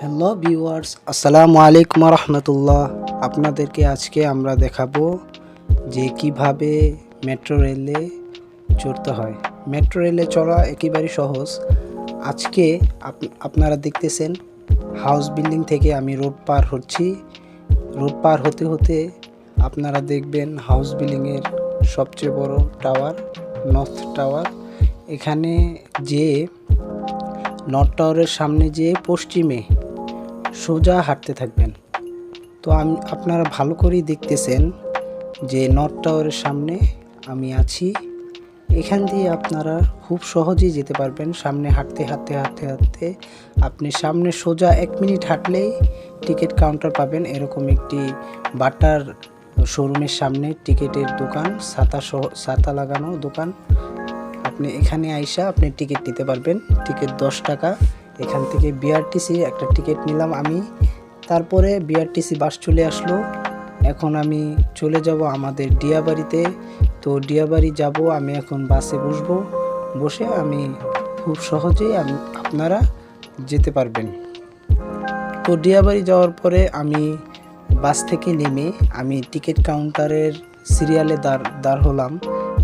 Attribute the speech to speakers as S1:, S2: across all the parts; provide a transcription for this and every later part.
S1: Hello viewers, আসসালামু আলাইকুম রহমতুল্লাহ আপনাদেরকে আজকে আমরা দেখাবো যে কীভাবে মেট্রো রেলে চড়তে হয়। মেট্রো রেলে চড়া একেবারে সহজ। আজকে আপ- আপনারা দেখতেছেন হাউস বিল্ডিং থেকে আমি রোড পার হচ্ছি। রোড পার হতে হতে আপনারা দেখবেন হাউস বিল্ডিংয়ের সবচেয়ে বড় টাওয়ার নর্থ টাওয়ার এখানে যে নর্থ টাওয়ারের সামনে যে পশ্চিমে সোজা হাঁটতে থাকবেন। তো আমি, আপনারা ভালো করেই দেখতেছেন যে নর্থ টাওয়ারের সামনে আমি আছি। এখান দিয়ে আপনারা খুব সহজেই যেতে পারবেন। সামনে হাঁটতে হাঁটতে হাঁটতে হাঁটতে আপনি সামনে সোজা এক মিনিট হাঁটলেই টিকিট কাউন্টার পাবেন। এরকম একটি বাটার শোরুমের সামনে টিকিটের দোকান, ছাতা সহ, ছাতা লাগানো দোকান। আপনি এখানে আইসা আপনি টিকিট নিতে পারবেন। টিকিট দশ টাকা। এখান থেকে বিআরটিসি একটা টিকিট নিলাম আমি। তারপরে বিআরটিসি বাস চলে আসলো। এখন আমি চলে যাব আমাদের ডিয়াবাড়িতে তো ডিয়াবাড়ি যাব, আমি এখন বাসে বসবো। বসে আমি খুব সহজেই আপনারা যেতে পারবেন। তো ডিয়াবাড়ি যাওয়ার পরে আমি বাস থেকে নেমে আমি টিকিট কাউন্টারের সিরিয়ালে দাঁড় দাঁড় হলাম।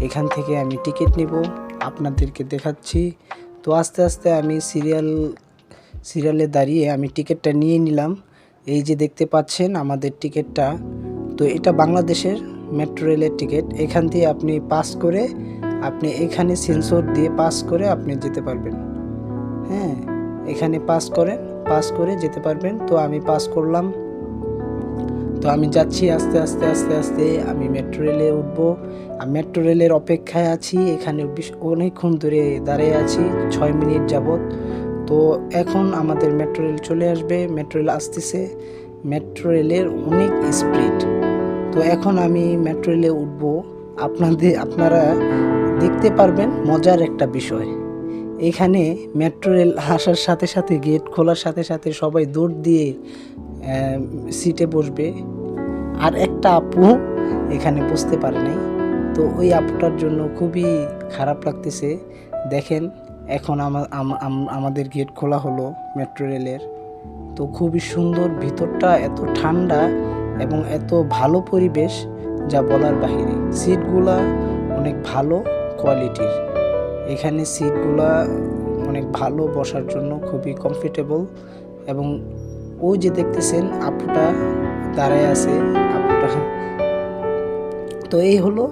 S1: এখান থেকে আমি টিকিট নিব, আপনাদেরকে দেখাচ্ছি। তো আস্তে আস্তে আমি সিরিয়াল সিরিয়ালে দাঁড়িয়ে আমি টিকিটটা নিয়ে নিলাম। এই যে দেখতে পাচ্ছেন আমাদের টিকিটটা। তো এটা বাংলাদেশের মেট্রো রেলের টিকিট। এখান দিয়ে আপনি পাস করে আপনি এখানে সেন্সর দিয়ে পাস করে আপনি যেতে পারবেন। হ্যাঁ এখানে পাস করেন, পাস করে যেতে পারবেন। তো আমি পাস করলাম। তো আমি যাচ্ছি আস্তে আস্তে আস্তে আস্তে। আমি মেট্রো রেলে উঠবো। মেট্রো রেলের অপেক্ষায় আছি। এখানে অনেকক্ষণ ধরে দাঁড়িয়ে আছি। ছয় মিনিট যাবত তো এখন আমাদের মেট্রো রেল চলে আসবে। মেট্রো রেল আসতেছে। মেট্রো রেলের অনেক স্পিড তো এখন আমি মেট্রো রেলে উঠবো। আপনাদের, আপনারা দেখতে পারবেন মজার একটা বিষয়। এখানে মেট্রো রেল আসার সাথে সাথে গেট খোলার সাথে সাথে সবাই দৌড় দিয়ে সিটে বসবে। আর একটা আপু এখানে বসতে পারে নাই। তো ওই আপুটার জন্য খুবই খারাপ লাগতেছে। দেখেন এখন আমা- আম- আম- আমাদের গেট খোলা হলো মেট্রো রেলের। তো খুবই সুন্দর, ভিতরটা এত ঠান্ডা এবং এত ভালো পরিবেশ যা বলার বাহিরে। সিটগুলা অনেক ভালো কোয়ালিটির। এখানে সিটগুলা অনেক ভালো বসার জন্য খুবই কমফোর্টেবল এবং ও যে দেখতেছেন আপুটা দাঁড়ায় আছে, আপুটা। তো এই হলো